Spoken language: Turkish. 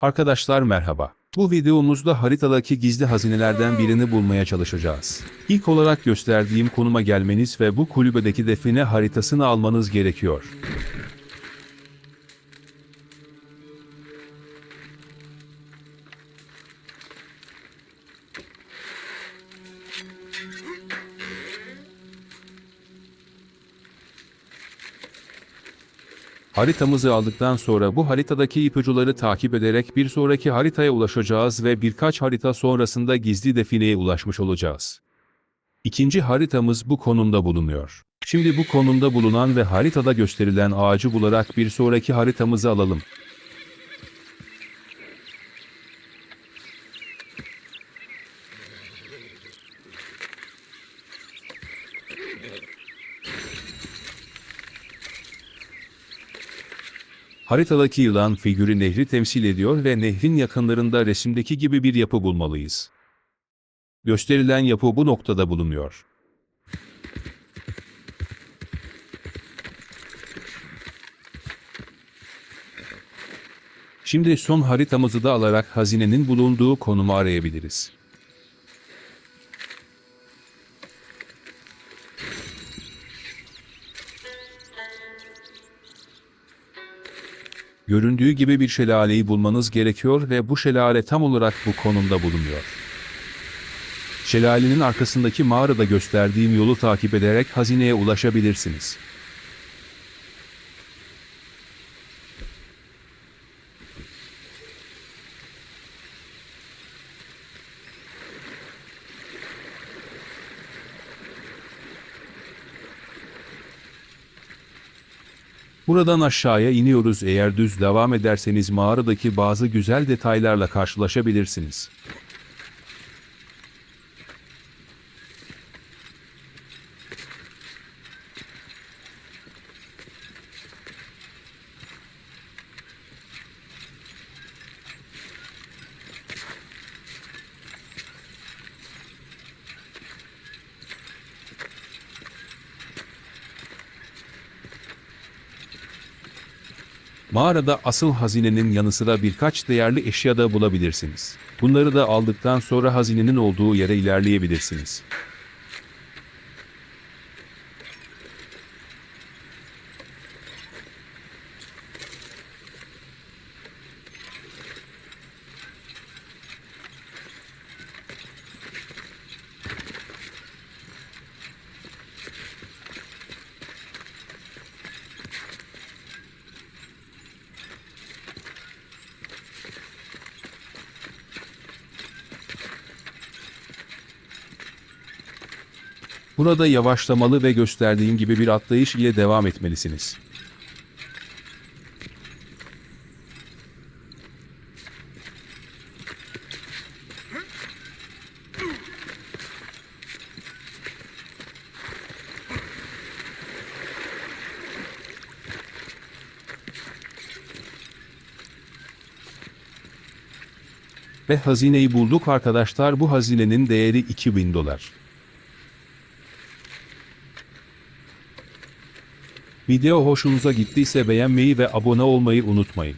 Arkadaşlar merhaba. Bu videomuzda haritadaki gizli hazinelerden birini bulmaya çalışacağız. İlk olarak gösterdiğim konuma gelmeniz ve bu kulübedeki define haritasını almanız gerekiyor. Haritamızı aldıktan sonra bu haritadaki ipucuları takip ederek bir sonraki haritaya ulaşacağız ve birkaç harita sonrasında gizli defineye ulaşmış olacağız. İkinci haritamız bu konumda bulunuyor. Şimdi bu konumda bulunan ve haritada gösterilen ağacı bularak bir sonraki haritamızı alalım. Haritadaki yılan figürü nehri temsil ediyor ve nehrin yakınlarında resimdeki gibi bir yapı bulmalıyız. Gösterilen yapı bu noktada bulunuyor. Şimdi son haritamızı da alarak hazinenin bulunduğu konumu arayabiliriz. Göründüğü gibi bir şelaleyi bulmanız gerekiyor ve bu şelale tam olarak bu konumda bulunuyor. Şelalenin arkasındaki mağarada gösterdiğim yolu takip ederek hazineye ulaşabilirsiniz. Buradan aşağıya iniyoruz eğer düz devam ederseniz mağaradaki bazı güzel detaylarla karşılaşabilirsiniz. Mağarada asıl hazinenin yanı sıra birkaç değerli eşya da bulabilirsiniz. Bunları da aldıktan sonra hazinenin olduğu yere ilerleyebilirsiniz. Burada yavaşlamalı ve gösterdiğim gibi bir atlayış ile devam etmelisiniz. Ve hazineyi bulduk arkadaşlar. Bu hazinenin değeri 2000 dolar. Video hoşunuza gittiyse beğenmeyi ve abone olmayı unutmayın.